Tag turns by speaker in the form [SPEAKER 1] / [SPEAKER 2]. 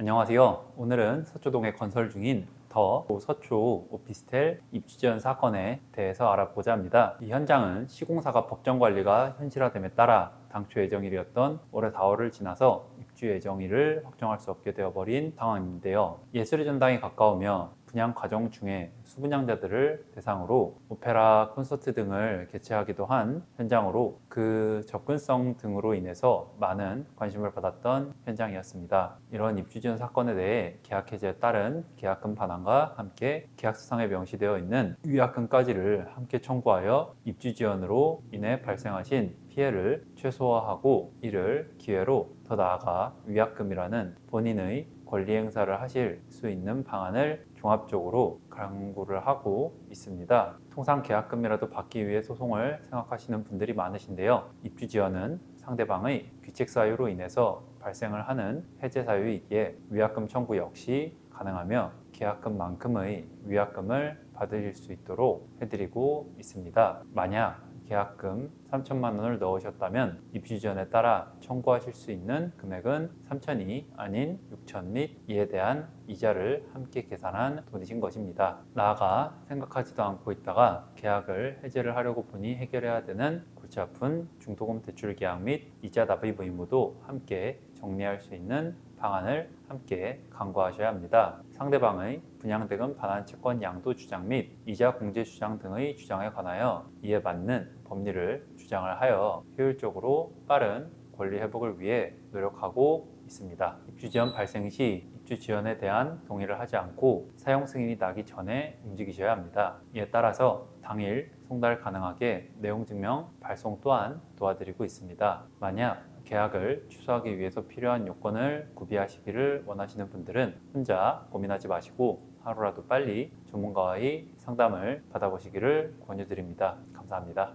[SPEAKER 1] 안녕하세요. 오늘은 서초동에 건설 중인 더 서초 오피스텔 입주 지원 사건에 대해서 알아보자 합니다. 이 현장은 시공사가 법정 관리가 현실화됨에 따라 당초 예정일이었던 올해 4월을 지나서 입주 예정일을 확정할 수 없게 되어버린 상황인데요. 예술의 전당이 가까우며 분양 과정 중에 수분양자들을 대상으로 오페라 콘서트 등을 개최하기도 한 현장으로 그 접근성 등으로 인해서 많은 관심을 받았던 현장이었습니다. 이런 입주 지원 사건에 대해 계약 해지에 따른 계약금 반환과 함께 계약서상에 명시되어 있는 위약금까지를 함께 청구하여 입주 지원으로 인해 발생하신 피해를 최소화하고 이를 기회로 더 나아가 위약금이라는 본인의 권리 행사를 하실 수 있는 방안을 종합적으로 강구를 하고 있습니다. 통상 계약금이라도 받기 위해 소송을 생각하시는 분들이 많으신데요. 입주 지원은 상대방의 귀책 사유로 인해서 발생을 하는 해제 사유이기에 위약금 청구 역시 가능하며 계약금만큼의 위약금을 받으실 수 있도록 해드리고 있습니다. 만약 계약금 3천만 원을 넣으셨다면 입주 지원에 따라 청구하실 수 있는 금액은 3천이 아닌 6천 및 이에 대한 이자를 함께 계산한 돈이신 것입니다. 나아가 생각하지도 않고 있다가 계약을 해제를 하려고 보니 해결해야 되는 골치 아픈 중도금 대출 계약 및 이자 납입 의무도 함께 정리할 수 있는 방안을 함께 강구하셔야 합니다. 상대방의 분양대금 반환 채권 양도 주장 및 이자 공제 주장 등의 주장에 관하여 이에 맞는 법리를 주장을 하여 효율적으로 빠른 권리 회복을 위해 노력하고 있습니다. 입주 지원 발생 시 입주 지원에 대한 동의를 하지 않고 사용 승인이 나기 전에 움직이셔야 합니다. 이에 따라서 당일 송달 가능하게 내용 증명 발송 또한 도와드리고 있습니다. 만약 계약을 취소하기 위해서 필요한 요건을 구비하시기를 원하시는 분들은 혼자 고민하지 마시고 하루라도 빨리 전문가와의 상담을 받아보시기를 권유드립니다. 감사합니다.